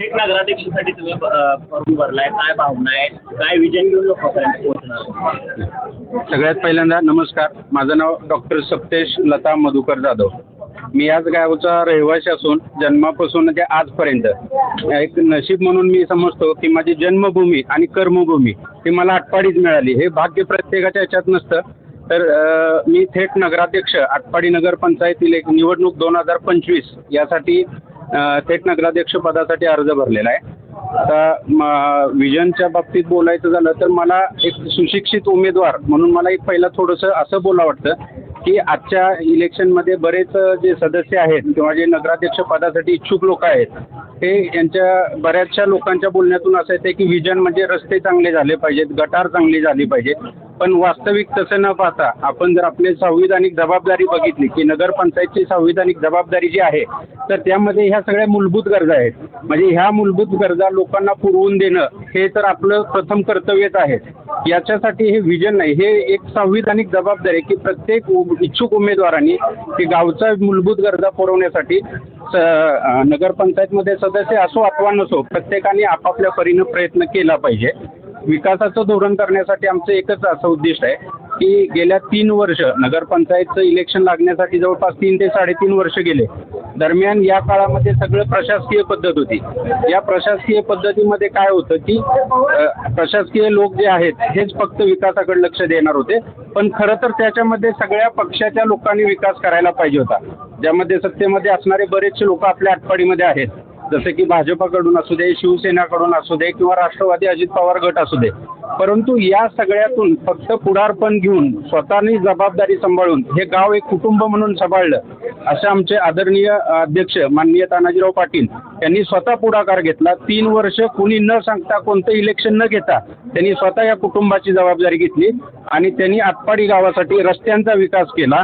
थेट नगराध्यक्षासाठी तुम्ही फॉर्म भरलाय काय भावना आहे काय विजन घेऊन लोकांपर्यंत पोहोचणार? सगळ्यात पहिल्यांदा नमस्कार. माझं नाव डॉक्टर सप्तेश लता मधुकर जाधव. मी याच गावचा रहिवासी असून जन्मापासून ते आजपर्यंत एक नशीब म्हणून मी समजतो की माझी जन्मभूमी आणि कर्मभूमी ही मला आटपाडीच मिळाली. हे भाग्य प्रत्येकाच्या ह्याच्यात नसतं. तर मी थेट नगराध्यक्ष आटपाडी नगर पंचायतील एक निवडणूक दोन हजार पंचवीस यासाठी थेट नगराध्यक्ष पदासाठी अर्ज भरलेला आहे. आता म- विजनच्या बाबतीत बोलायचं झालं तर मला एक सुशिक्षित उमेदवार म्हणून मला एक पहिला थोडंसं असं बोला वाटतं की आजच्या इलेक्शनमध्ये बरेच जे सदस्य आहेत किंवा जे नगराध्यक्ष पदासाठी इच्छुक लोक आहेत ते यांच्या बऱ्याचशा लोकांच्या बोलण्यातून असं येते की विजन म्हणजे रस्ते चांगले झाले पाहिजेत गटार चांगली झाली पाहिजे पण वास्तविक तसं न पाहता आपण जर आपली संविधानिक जबाबदारी बघितली की नगरपंचायतची संविधानिक जबाबदारी जी आहे तर त्यामध्ये ह्या सगळ्या मूलभूत गरजा आहेत. म्हणजे ह्या मूलभूत गरजा लोकांना पुरवून देणं हे तर आपलं प्रथम कर्तव्यच आहे. याच्यासाठी हे विजन नाही. हे एक संविधानिक जबाबदारी आहे की प्रत्येक उ- इच्छुक उमेदवारांनी की गावचा मूलभूत गरजा पुरवण्यासाठी स नगरपंचायतमध्ये सदस्य असो अथवा नसो प्रत्येकाने आपापल्या परीनं प्रयत्न केला पाहिजे. विकासाचं धोरण करण्यासाठी आमचं एकच असं उद्दिष्ट आहे की गेल्या तीन वर्ष नगरपंचायतचं इलेक्शन लागण्यासाठी जवळपास तीन ते साडेतीन वर्ष गेले. दरम्यान या काळामध्ये सगळं प्रशासकीय पद्धत होती. या प्रशासकीय पद्धतीमध्ये काय होतं की प्रशासकीय लोक जे आहेत हेच फक्त विकासाकडे लक्ष देणार होते पण खरं तर त्याच्यामध्ये सगळ्या पक्षाच्या लोकांनी विकास करायला पाहिजे होता. ज्यामध्ये सत्तेमध्ये असणारे बरेचसे लोक आपल्या आटपाडीमध्ये आहेत. जसे की भाजपाकडून असू दे शिवसेनाकडून असू दे किंवा राष्ट्रवादी अजित पवार गट असू दे परंतु या सगळ्यातून फक्त पुढारपण घेऊन स्वतःनी जबाबदारी सांभाळून हे गाव एक कुटुंब म्हणून सांभाळलं असे आमचे आदरणीय अध्यक्ष माननीय तानाजीराव पाटील यांनी स्वतः पुढाकार घेतला. तीन वर्ष कुणी न सांगता कोणतं इलेक्शन न घेता त्यांनी स्वतः या कुटुंबाची जबाबदारी घेतली आणि त्यांनी आटपाडी गावासाठी रस्त्यांचा विकास केला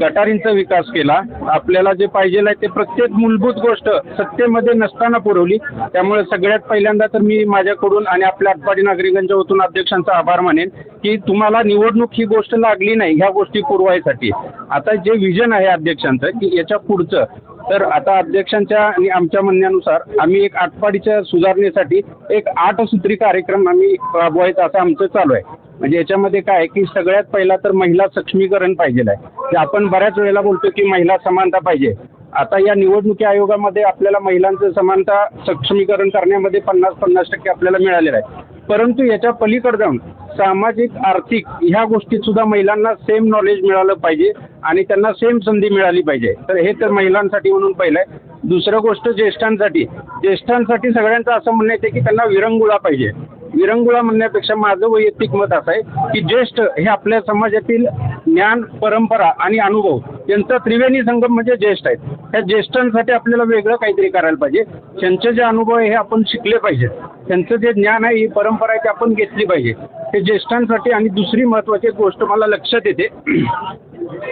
गटारींचा विकास केला. आपल्याला जे पाहिजे आहे ते प्रत्येक मूलभूत गोष्ट सत्तेमध्ये नसताना पुरवली. त्यामुळे सगळ्यात पहिल्यांदा तर मी माझ्याकडून आणि आपल्या आटपाडी नागरिकांच्या वतून अध्यक्षांचा आभार मानेन की तुम्हाला निवडणूक ही गोष्ट लागली नाही ह्या गोष्टी पुरवायसाठी. आता जे विजन आहे अध्यक्षांचं की याच्या पुढचं तर आता अध्यक्षांच्या आणि आमच्या म्हणण्यानुसार आम्ही एक आठपाडीच्या सुधारणेसाठी एक आठ सूत्री कार्यक्रम आम्ही राबवायचा असं आमचं चालू आहे. म्हणजे याच्यामध्ये काय आहे की सगळ्यात पहिला तर महिला सक्षमीकरण पाहिजे आहे. की आपण बऱ्याच वेळेला बोलतो की महिला समानता पाहिजे. आता या निवडणुकी आयोगामध्ये आपल्याला महिलांचं समानता सक्षमीकरण करण्यामध्ये पन्नास पन्नास टक्के आपल्याला मिळालेलं आहे. परंतु याच्या पलीकडे जाऊन सामाजिक आर्थिक ह्या गोष्टीत सुद्धा महिलांना सेम नॉलेज मिळालं पाहिजे आणि त्यांना सेम संधी मिळाली पाहिजे. तर हे तर महिलांसाठी म्हणून पहिलं आहे. दुसरं गोष्ट ज्येष्ठांसाठी. ज्येष्ठांसाठी सगळ्यांचं असं म्हणणं येते की त्यांना विरंगुळा पाहिजे. विरंगुळा म्हणण्यापेक्षा माझं वैयक्तिक मत असं आहे की ज्येष्ठ हे आपल्या समाजातील ज्ञान परंपरा आणि अनुभव यांचा त्रिवेणी संगम म्हणजे ज्येष्ठ आहेत. त्या ज्येष्ठांसाठी आपल्याला वेगळं काहीतरी करायला पाहिजे. त्यांचे जे अनुभव आहे हे आपण शिकले पाहिजेत. त्यांचं जे ज्ञान आहे ही परंपरा आहे ती आपण घेतली पाहिजे. ते ज्येष्ठांसाठी आणि दुसरी महत्त्वाची गोष्ट मला लक्षात येते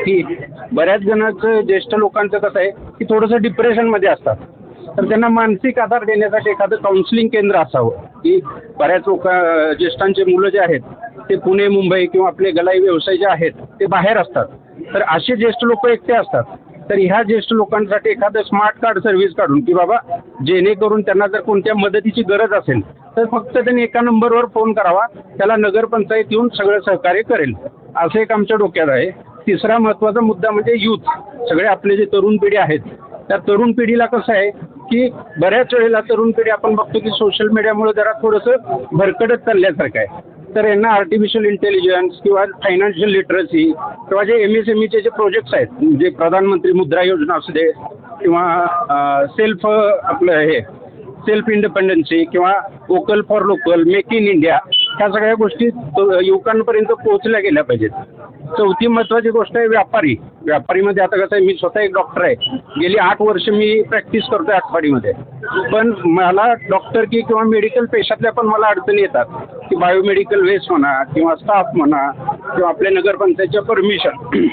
की बऱ्याच जणांचं ज्येष्ठ लोकांचं कसं आहे की थोडंसं डिप्रेशनमध्ये असतात. तर त्यांना मानसिक आधार देण्यासाठी एखादं काउन्सिलिंग केंद्र असावं. की बऱ्याच लोक ज्येष्ठांचे मुलं जे आहेत ते पुणे मुंबई किंवा आपले गलाई व्यवसाय जे आहेत ते बाहेर असतात. तर असे ज्येष्ठ लोक एकटे असतात. तर ह्या ज्येष्ठ लोकांसाठी एखादं स्मार्ट कार्ड सर्व्हिस काढून की बाबा जेणेकरून त्यांना जर कोणत्या मदतीची गरज असेल तर फक्त त्यांनी एका नंबरवर फोन करावा त्याला नगरपंचायत येऊन सगळं सहकार्य करेल. असं एक आमच्या डोक्यात आहे. तिसरा महत्त्वाचा मुद्दा म्हणजे यूथ सगळे आपले जे तरुण पिढी आहेत त्या तरुण पिढीला कसं आहे की बऱ्याच वेळेला तरुण पिढी आपण बघतो की सोशल मीडियामुळे जरा थोडंसं भरकटत चालल्यासारखं आहे. तर यांना आर्टिफिशियल इंटेलिजन्स किंवा फायनान्शियल लिटरसी किंवा जे एम एस एम ईचे जे प्रोजेक्ट्स आहेत जे प्रधानमंत्री मुद्रा योजना असू दे किंवा सेल्फ आपलं हे सेल्फ इंडिपेंडन्सी किंवा vocal for local make in India ह्या सगळ्या गोष्टी युवकांपर्यंत पोहोचल्या गेल्या पाहिजेत. चौथी महत्त्वाची गोष्ट आहे व्यापारी. व्यापारीमध्ये आता कसं आहे मी स्वतः एक डॉक्टर आहे. गेली आठ वर्ष मी प्रॅक्टिस करतो आहे आठवाडीमध्ये. पण मला डॉक्टर की किंवा मेडिकल पेशातल्या पण मला अडचणी येतात. की बायोमेडिकल वेस्ट म्हणा किंवा स्टाफ म्हणा किंवा आपल्या नगरपंचायतच्या परमिशन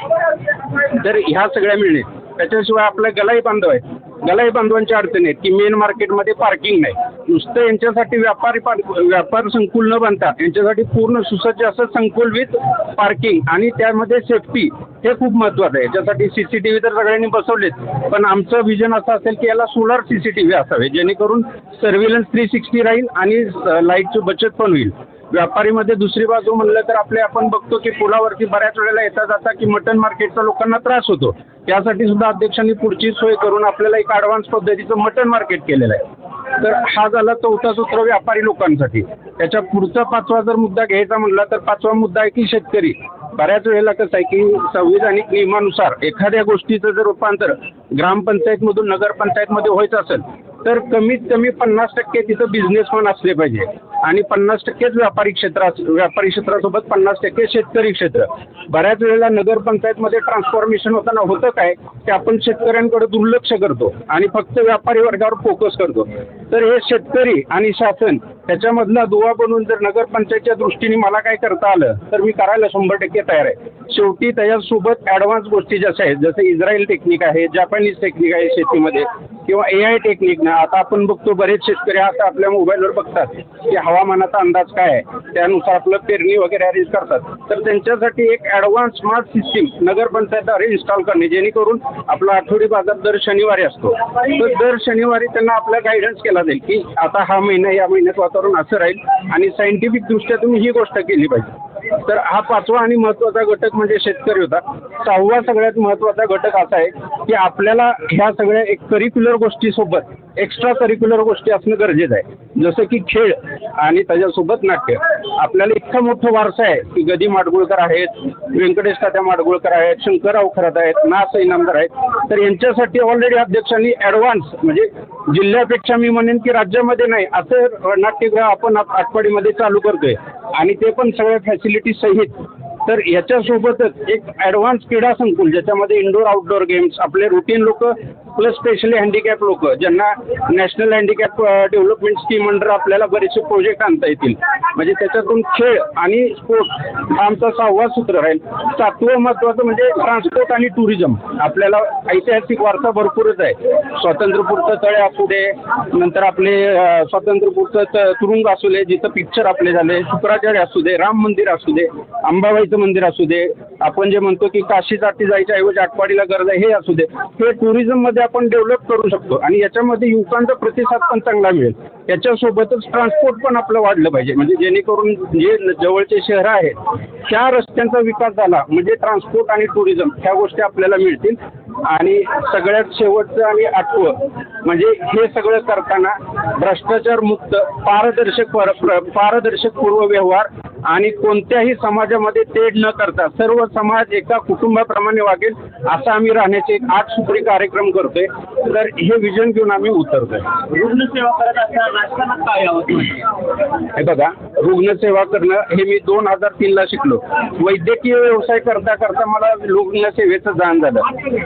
तर ह्या सगळ्या मिळणे. त्याच्याशिवाय आपल्या गलाई बांधव आहे. गलाई बांधवांच्या अडचणी आहेत की मेन मार्केटमध्ये पार्किंग नाही. नुसतं यांच्यासाठी व्यापारी पार्क व्यापार संकुल न बांधता यांच्यासाठी पूर्ण सुसज्ज असं संकुल विथ पार्किंग आणि त्यामध्ये सेफ्टी हे खूप महत्त्वाचं आहे. याच्यासाठी सी सी टी व्ही तर सगळ्यांनी बसवलेत पण आमचं व्हिजन असं असेल की याला solar C C T V असावे जेणेकरून सर्व्हिलन्स थ्री सिक्स्टी राहील आणि लाईटची बचत पण होईल. व्यापारीमध्ये दुसरी बाजू म्हणलं तर आपले आपण बघतो की पुलावरती बऱ्याच वेळेला येता जाता की मटन मार्केटचा लोकांना त्रास होतो. त्यासाठी सुद्धा अध्यक्षांनी पुढची सोय करून आपल्याला एक ॲडव्हान्स पद्धतीचं मटन मार्केट केलेलं आहे. तर हा झाला चौथा सूत्र व्यापारी लोकांसाठी. त्याच्या पुढचा पाचवा जर मुद्दा घ्यायचा म्हणला तर पाचवा मुद्दा आहे की शेतकरी. बऱ्याच वेळेला कसं आहे की संविधानिक नियमानुसार एखाद्या गोष्टीचं जर रूपांतर ग्रामपंचायतमधून नगरपंचायतमध्ये व्हायचं असेल तर कमीत कमी पन्नास टक्के तिथं बिझनेसमॅन असले पाहिजे. आणि पन्नास टक्केच व्यापारी क्षेत्र व्यापारी क्षेत्रासोबत पन्नास टक्के शेतकरी क्षेत्र. बऱ्याच वेळेला नगरपंचायतमध्ये ट्रान्सफॉर्मेशन होताना होतं काय? की आपण शेतकऱ्यांकडे दुर्लक्ष करतो आणि फक्त व्यापारी वर्गावर फोकस करतो. तर हे शेतकरी आणि शासन त्याच्यामधला दुवा बनवून जर नगरपंचायतच्या दृष्टीने मला काय करता आलं तर मी करायला शंभर टक्के तयार आहे. शेवटी त्याच्यासोबत ॲडव्हान्स गोष्टी जशा आहेत जसं इस्रायल टेक्निक आहे जपानीज टेक्निक आहे शेतीमध्ये किंवा ए आय टेक्निक ना आता आपण बघतो बरेच शेतकरी आता आपल्या मोबाईलवर बघतात की हवामानाचा अंदाज काय आहे त्यानुसार आपलं पेरणी वगैरे अरेंज करतात. तर त्यांच्यासाठी एक ॲडव्हान्स स्मार्ट सिस्टीम नगरपंचायतद्वारे इन्स्टॉल करणे जेणेकरून आपला आठवडी बाजार दर शनिवारी असतो. तर दर शनिवारी त्यांना आपला गायडन्स केला जाईल की आता हा महिना या महिन्यात वातावरण असं राहील आणि सायंटिफिक दृष्ट्या तुम्ही ही गोष्ट केली पाहिजे. तर हा पाचवा आणि महत्त्वाचा घटक म्हणजे शेतकरी होता. सहावा सगळ्यात महत्त्वाचा घटक असा आहे की आपल्याला ह्या सगळ्या एक करिक्युलर गोष्टीसोबत एक्स्ट्रा करिक्युलर गोष्टी असणं गरजेचं आहे. जसं की खेळ आणि त्याच्यासोबत नाट्य. आपल्याला इतकं मोठा वारसा आहे की गदी माडगुळकर आहेत व्यंकटेश तात्या माडगुळकर आहेत शंकरराव खरात आहेत नास इनामदार आहेत. तर यांच्यासाठी ऑलरेडी अध्यक्षांनी ॲडव्हान्स म्हणजे जिल्ह्यापेक्षा मी म्हणेन की राज्यामध्ये नाही असं नाट्यगृह आपण आट- आटपाडीमध्ये चालू करतोय. आणि ते पण सगळ्या फॅसिलिटी सहित. तर याच्यासोबतच एक ॲडव्हान्स क्रीडा संकुल ज्याच्यामध्ये इंडोर आउटडोर गेम्स आपले रुटीन लोक प्लस स्पेशली हँडिकॅप लोक ज्यांना national handicap development scheme under आपल्याला बरेचसे प्रोजेक्ट आणता येतील. म्हणजे त्याच्यातून खेळ आणि स्पोर्ट्स हा आमचा सहावा सूत्र राहील. सातवं महत्त्वाचं म्हणजे ट्रान्सपोर्ट आणि टुरिझम आपल्याला ऐतिहासिक वारसा भरपूरच आहे. स्वातंत्र्यपूरचं तळे असू दे नंतर आपले स्वातंत्र्यपूरचं त- तुरुंग असू दे जिथं पिक्चर आपले झाले शुक्राचार्य असू दे राम मंदिर असू दे अंबाबाईचं मंदिर असू दे आपण जे म्हणतो की काशी जाती जायच्या ऐवजी आटपाडीला गरज आहे हे असू दे. हे टुरिझममध्ये आपण डेव्हलप करू शकतो. आणि याच्यामध्ये युवकांचा प्रतिसाद पण चांगला मिळेल. याच्यासोबतच ट्रान्सपोर्ट पण आपलं वाढलं पाहिजे. म्हणजे जेणेकरून जे जवळचे शहरं आहेत त्या रस्त्यांचा विकास झाला म्हणजे ट्रान्सपोर्ट आणि टुरिझम ह्या गोष्टी आपल्याला मिळतील. आणि सगळ्यात शेवटचं आणि आठवं म्हणजे हे सगळं करताना भ्रष्टाचार मुक्त पारदर्शक प्र- पारदर्शक पूर्व व्यवहार आणि कोणत्याही समाजामध्ये तेढ न करता सर्व समाज एका कुटुंबाप्रमाणे वागेल असा आम्ही राहण्याचे एक आठ सूत्री कार्यक्रम करतोय. तर हे विजन घेऊन आम्ही उतरतोय. रुग्णसेवा करत असताना राजकारणात काय यावं हे बघा रुग्णसेवा करणं हे मी दोन हजार तीनला शिकलो. वैद्यकीय व्यवसाय करता करता मला रुग्णसेवेचं जाण झालं.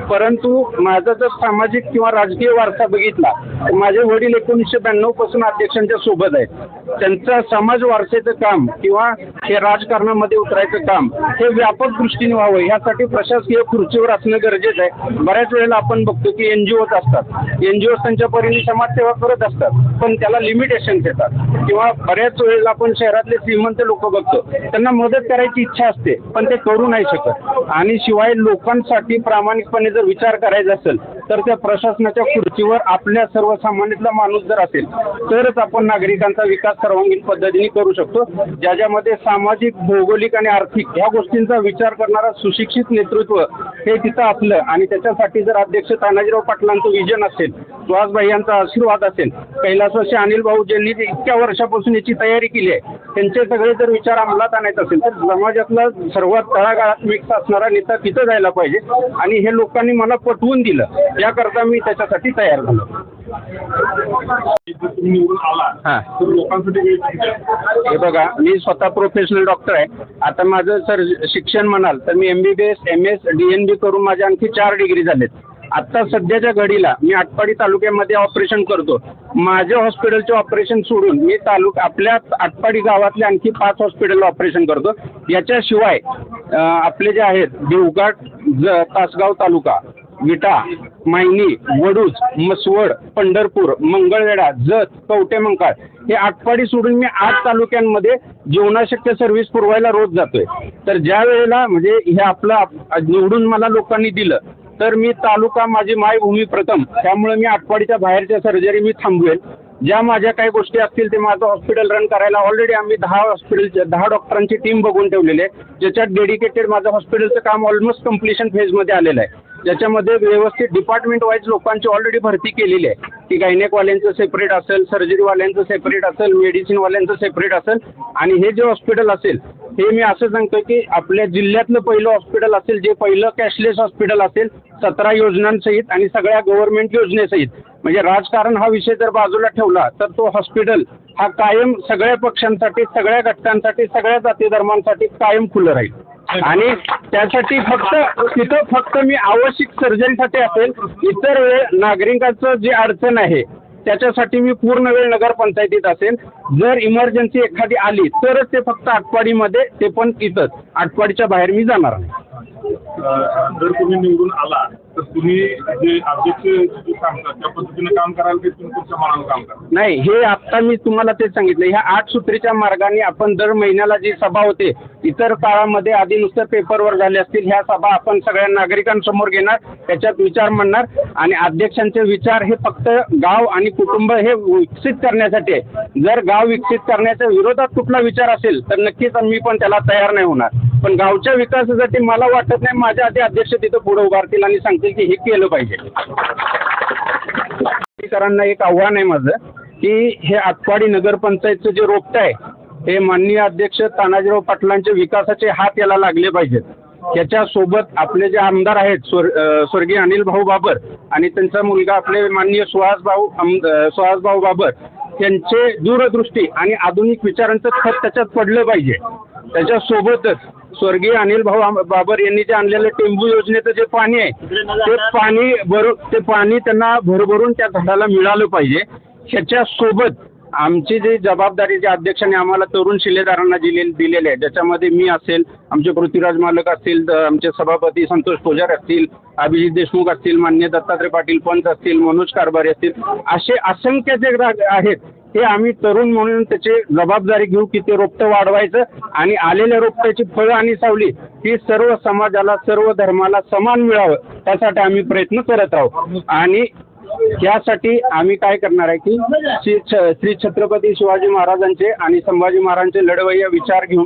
परंतु माझा जर सामाजिक किंवा राजकीय वारसा बघितला तर माझे वडील एकोणीसशे ब्याण्णवपासून अध्यक्षांच्या सोबत आहेत. त्यांचं समाज वारसेचं काम किंवा हे राजकारणामध्ये उतरायचं काम हे व्यापक दृष्टीने व्हावं. यासाठी प्रशासकीय खुर्चीवर असणं गरजेचं आहे. बऱ्याच वेळेला आपण बघतो की एनजीओच असतात. एनजीओ त्यांच्या परीने समाजसेवा करत असतात पण त्याला लिमिटेशन देतात. किंवा बऱ्याच वेळेला आपण शहरातले श्रीमंत लोक बघतो त्यांना मदत करायची इच्छा असते पण ते करू नाही शकत. आणि शिवाय लोकांसाठी प्रामाणिकपणे जर विचार करायचा असेल तर त्या प्रशासनाच्या खुर्चीवर आपल्या सर्वसामान्यातला माणूस जर असेल तरच आपण नागरिकांचा विकास सर्वांगीण पद्धतीने करू शकतो. ज्या ज्यामध्ये सामाजिक भौगोलिक आणि आर्थिक ह्या गोष्टींचा विचार करणारा सुशिक्षित नेतृत्व हे तिथं असलं आणि त्याच्यासाठी जर अध्यक्ष तानाजीराव पाटलांचं विजन असेल सुहासभाई यांचा आशीर्वाद असेल कैलासवासी अनिल भाऊ ज्यांनी इतक्या वर्षापासून याची तयारी केली आहे त्यांचे सगळे जर विचार अंमलात आणायचे असेल तर समाजातला सर्वात तळागाळात मिक्स असणारा नेता तिथं जायला पाहिजे आणि हे लोकांनी मला पटवून दिलं. याकरता मी त्याच्यासाठी तयार झालो. तुम्ही निवडून आला हां. तर लोकांसाठी काही हे बघा मी स्वतः प्रोफेशनल डॉक्टर आहे. आता माझं सर शिक्षण म्हणाल तर मी M B B S M S D N B करून माझ्या आणखी चार डिग्री झालेत. आत्ता सध्याच्या घडीला मी आटपाडी तालुक्यामध्ये ऑपरेशन करतो. माझ्या हॉस्पिटलचे ऑपरेशन सोडून मी तालुका आपल्या आटपाडी गावातले आणखी पाच हॉस्पिटलला ऑपरेशन करतो. याच्याशिवाय अं, आपले जे आहेत देवघाट ज तासगाव तालुका विटा मायनी वडूज मसवड पंढरपूर मंगळवेढा जत कवटेमंकाळ हे आटपाडी सोडून मी आठ तालुक्यांमध्ये जीवनाशक्य सर्व्हिस पुरवायला रोज जातोय. तर ज्या वेळेला म्हणजे हे आपलं आप- निवडून मला लोकांनी दिलं तर मी तालुका माझी मायभूमी प्रथम. त्यामुळे मी आटपाडीच्या बाहेरच्या सर्जरी मी थांबवेल. ज्या माझ्या काही गोष्टी असतील ते माझं हॉस्पिटल रन करायला ऑलरेडी आम्ही दहा हॉस्पिटल दहा डॉक्टरांची टीम बघून ठेवलेली आहे. ज्याच्यात डेडिकेटेड माझं हॉस्पिटलचं काम ऑलमोस्ट कम्प्लिशन फेजमध्ये आलेलं आहे. ज्याच्यामध्ये व्यवस्थित डिपार्टमेंट वाईज लोकांची ऑलरेडी भरती केलेली आहे. की गायनेकवाल्यांचं सेपरेट असेल सर्जरीवाल्यांचं सेपरेट असेल मेडिसिनवाल्यांचं सेपरेट असेल आणि हे जे हॉस्पिटल असेल हे मी असं सांगतो की आपल्या जिल्ह्यातलं पहिलं हॉस्पिटल असेल जे पहिलं कॅशलेस हॉस्पिटल असेल सतरा योजनांसहित आणि सगळ्या गव्हर्नमेंट योजनेसहित. म्हणजे राजकारण हा विषय जर बाजूला ठेवला तर तो हॉस्पिटल हा कायम सगळ्या पक्षांसाठी सगळ्या घटकांसाठी सगळ्या जाती धर्मांसाठी कायम खुलं राहील. आणि त्यासाठी फक्त तिथं फक्त मी आवश्यक सर्जरीसाठी असेल इतर वेळ नागरिकांचं जी अडचण आहे त्याच्यासाठी मी पूर्ण वेळ नगरपंचायतीत असेल. जर इमर्जन्सी एखादी आली तरच ते फक्त आटपाडीमध्ये ते पण तिथंच आटपाडीच्या बाहेर मी जाणार नाही. जर तुम्ही निवडून आला तर तुम्ही जे अध्यक्ष जे सांगतात त्या पद्धतीने काम कराल की तुम्ही तुमच्या मनानं काम कराल नाही हे आत्ता मी तुम्हाला तेच सांगितलं. ह्या आठ सूत्रीच्या मार्गाने आपण दर महिन्याला जी सभा होते इतर काळामध्ये आधी नुसतं पेपरवर झाले असतील ह्या सभा आपण सगळ्या नागरिकांसमोर घेणार त्याच्यात विचार मांडणार आणि अध्यक्षांचे विचार हे फक्त गाव आणि कुटुंब हे विकसित करण्यासाठी आहे. जर गाव विकसित करण्याच्या विरोधात कुठला विचार असेल तर नक्कीच मी पण त्याला तयार नाही होणार. पण गावच्या विकासासाठी मला वाटत नाही माझ्या आधी अध्यक्ष तिथं पुढे उभारतील आणि सांगतील की हे केलं पाहिजे. अधिकाऱ्यांना एक आव्हान आहे माझं की हे आटपाडी नगरपंचायतचं जे रोपटं आहे हे माननीय अध्यक्ष तानाजीराव पाटलांचे विकासाचे हात याला लागले पाहिजेत. याच्यासोबत आपले जे आमदार आहेत स्वर स्वर्गीय अनिल भाऊ बाबर आणि त्यांचा मुलगा आपले माननीय सुहास भाऊ सुहास भाऊ बाबर त्यांचे दूरदृष्टी आणि आधुनिक विचारांचं खत त्याच्यात पडलं पाहिजे. त्याच्यासोबतच स्वर्गीय अनिल भाऊ बाबर यांनी जे आणलेलं टेंबू योजनेचं जे पाणी आहे ते पाणी भरू ते पाणी त्यांना भरभरून त्या झाडाला मिळालं पाहिजे. ह्याच्यासोबत आमची जी जबाबदारी ज्या अध्यक्षांनी आम्हाला तरुण शिलेदारांना दिले दिलेले आहे ज्याच्यामध्ये मी असेल आमचे पृथ्वीराज मालक असतील आमचे सभापती संतोष पोजार असतील अभिजित देशमुख असतील मान्य दत्तात्रय पाटील पंत असतील मनोज कारभारी असतील असे असंख्य जे आहेत हे आम्ही तरुण म्हणून त्याची जबाबदारी घेऊ की ते रोपटं वाढवायचं आणि आलेल्या रोपट्याची फळं आणि सावली ही सर्व समाजाला सर्व धर्माला समान मिळावं त्यासाठी आम्ही प्रयत्न करत आहोत आणि यासाठी आम्ही काय करणार आहे की श्री छ- श्री छत्रपती शिवाजी महाराजांचे आणि संभाजी महाराजांचे लढवय्या विचार घेऊन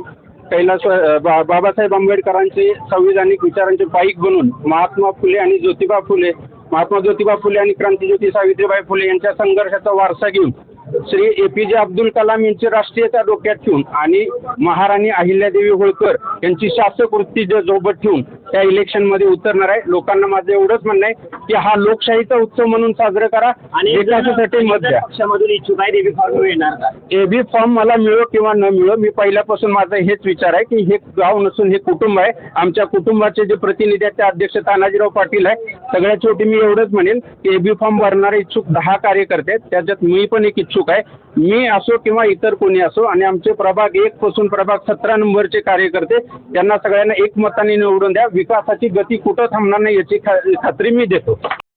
कैलास बा- बाबासाहेब आंबेडकरांचे संविधानिक विचारांचे पाईक बनून महात्मा फुले आणि ज्योतिबा फुले महात्मा ज्योतिबा फुले आणि क्रांतिज्योती सावित्रीबाई फुले यांच्या संघर्षाचा वारसा घेऊन श्री ए पी जे अब्दुल कलाम यांची राष्ट्रीयता डोक्यात ठेवून आणि महाराणी अहिल्यादेवी होळकर यांची शासक वृत्ती जे सोबत ठेवून त्या इलेक्शनमध्ये उतरणार आहे. लोकांना माझं एवढंच म्हणणं आहे की हा लोकशाहीचा उत्सव म्हणून साजरा करा. आणि विकासासाठी मत द्या. पक्षामधून इच्छुक आहे देवी फॉर्म येणार का? एबी फॉर्म मला मिळो किंवा न मिळो मी पहिल्यापासून माझा हेच विचार आहे की हे गाव नसून हे कुटुंब आहे. आमच्या कुटुंबाचे जे प्रतिनिधी आहेत ते अध्यक्ष तानाजीराव पाटील आहे सगळ्यात शेवटी मी एवढंच म्हणेन की एबी फॉर्म भरणारे इच्छुक दहा कार्यकर्ते आहेत. त्याच्यात मी पण एक इच्छुक आहे. मी असो किंवा इतर कोणी असो आणि आमचे प्रभाग एक पासून प्रभाग सतरा नंबरचे कार्यकर्ते त्यांना सगळ्यांना एकमताने निवडून द्या. विकासाची गती कुठं थांबणार नाही याची खा- खात्री मी देतो.